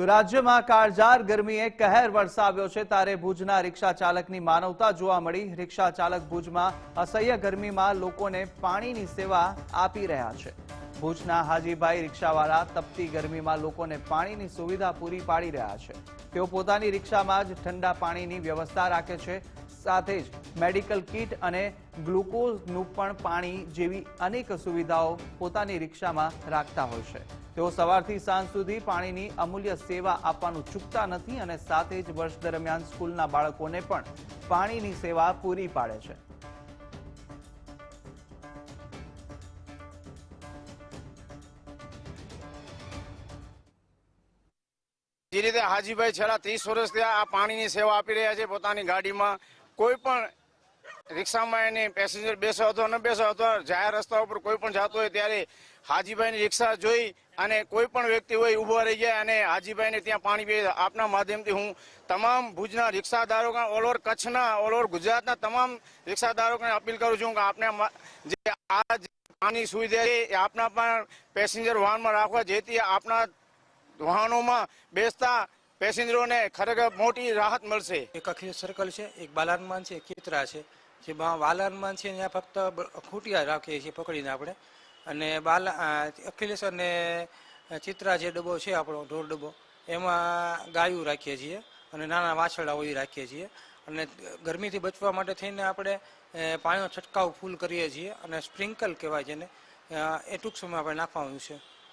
તો રાજ્યમાં કાળજાર ગરમીએ કહેર વરસાવ્યો છે. ત્યારે ભુજના રિક્ષા ચાલકની માનવતા જોવા મળી. રિક્ષા ચાલક ભુજમાં અસહ્ય ગરમીમાં લોકોને પાણીની સેવા આપી રહ્યા છે. ભુજના હાજીભાઈ રિક્ષાવાળા તપતી ગરમીમાં લોકોને પાણીની સુવિધા પૂરી પાડી રહ્યા છે. તેઓ પોતાની રિક્ષામાં જ ઠંડા પાણીની વ્યવસ્થા રાખે છે. સાથે જ મેડિકલ કીટ અને ગ્લુકોઝનું પણ પાણી જેવી અનેક સુવિધાઓ પોતાની રિક્ષામાં રાખતા હોય છે. તેઓ સવારથી સાંજ સુધી પાણીની અમૂલ્ય સેવા આપવાનું ચૂકતા નથી અને સાથે જ વર્ષ દરમિયાન સ્કૂલના બાળકોને પણ પાણીની સેવા પૂરી પાડે છે. જે રીતે હાજીભાઈ છેલ્લા ત્રીસ વર્ષથી આ પાણીની સેવા આપી રહ્યા છે પોતાની ગાડીમાં કોઈ પણ રિક્ષામાં એને પેસેન્જર બેસો અથવા ન બેસો અથવા જાહેર રસ્તા ઉપર કોઈ પણ જતો હોય ત્યારે હાજીભાઈની રિક્ષા જોઈ અને કોઈ પણ વ્યક્તિ હોય ઊભા રહી જાય અને હાજીભાઈને ત્યાં પાણી પીએ આપના માધ્યમથી હું તમામ ભુજના રિક્ષાધારકો ઓલ ઓવર કચ્છના ઓલ ઓવર ગુજરાતના તમામ રિક્ષાધારકોને અપીલ કરું છું કે આપને જે આ પાણી સુવિધા છે એ આપના પણ પેસેન્જર વાહનમાં રાખવા, જેથી આપના વાહનોમાં બેસતા પેસેન્જરોને ખરેખર મોટી રાહત મળશે. એક અખિલ સર્કલ છે, એક બાલાનમાન છે, એક ચિત્રા છે. જે વાલાનમાન છે ત્યાં ફક્ત ખૂટિયા રાખીએ છીએ પકડીને આપણે. અને બાલા અખિલેશ અને ચિત્રા જે ડબ્બો છે આપણો ઢોર ડબ્બો, એમાં ગાયું રાખીએ છીએ અને નાના વાછરડા હોય રાખીએ છીએ. અને ગરમીથી બચવા માટે થઈને આપણે પાણીનો છંટકાવ ફૂલ કરીએ છીએ અને સ્પ્રિંકલ કહેવાય જેને એ ટૂંક સમયમાં આપણે નાખવાનું છે.